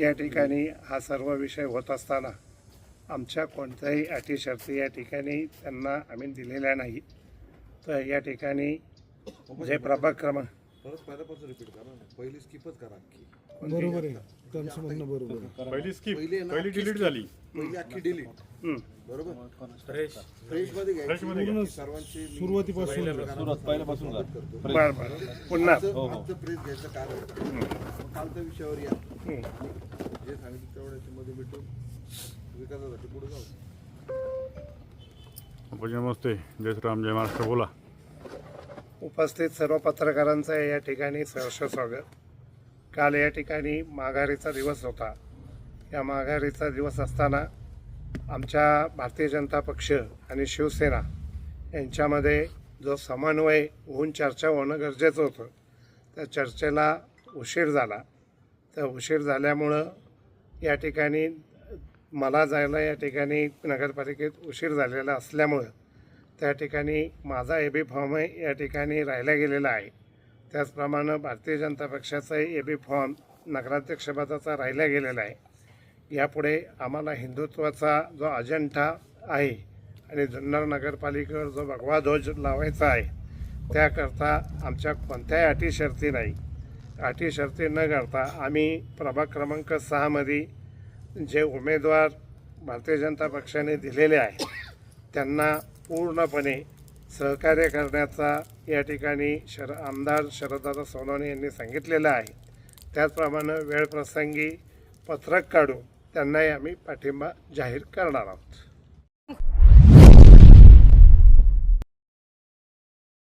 या ठिकाणी हा सर्व विषय होत असताना आमच्या कोणत्याही अटी शर्ती या ठिकाणी त्यांना आम्ही दिलेल्या नाही. तर या ठिकाणी जे प्रभाग क्रमांक परत पहिल्यापासून रिपीट करा ना. पहिली स्किपच करा अख्खी बरोबर आहे. त्यांचं म्हणणं बरोबर पहिली स्किप पहिली डिलीट झाली. पहिली अख्खी डिलीट हं. बरोबर? फ्रेश फ्रेशमध्ये घ्यायची. Fresh मध्ये पूर्ण सर्वांची मी सुरुवातीपासून करतो. बरं बरं. पुन्हा. आजचं आजचं प्रेस घ्यायचं कारण मग कालच्या विषयावर या. हं. जे सांगितलं भेटून विकासासाठी पुढे जाऊ. नमस्ते. जय श्रीराम जय महाराष्ट्र. बोला. उपस्थित सर्व पत्रकारांचं या ठिकाणी सहर्ष स्वागत. काल या ठिकाणी माघारीचा दिवस होता. या माघारीचा दिवस असताना आमच्या भारतीय जनता पक्ष आणि शिवसेना यांच्यामध्ये जो समन्वय होऊन चर्चा होणं गरजेचं होतं. त्या चर्चेला उशीर झाला. तर उशीर झाल्यामुळं या ठिकाणी मला जायला या ठिकाणी नगरपालिकेत उशीर झालेला असल्यामुळं त्या ठिकाणी माझा ए बी फॉर्मही या ठिकाणी राहिला गेलेला आहे. त्याचप्रमाणे Bharatiya Janata पक्षाचाही A B form नगराध्यक्षपदाचा राहिला गेलेला आहे. यापुढे आम्हाला हिंदुत्वाचा जो अजेंडा आहे आणि जुन्नर नगरपालिकेवर जो भगवा ध्वज लावायचा आहे त्याकरता आमच्या कोणत्याही अटी शर्ती नाही. अटी शर्ती न करता आम्ही प्रभाग क्रमांक सहामध्ये जे उमेदवार भारतीय जनता पक्षाने दिलेले आहे त्यांना पूर्णपणे सहकार्य करण्याचा या ठिकाणी शर आमदार शरददादा सोनवणे यांनी सांगितलेलं आहे. त्याचप्रमाणे वेळप्रसंगी पत्रक काढून त्यांनाही आम्ही पाठिंबा जाहीर करणार आहोत.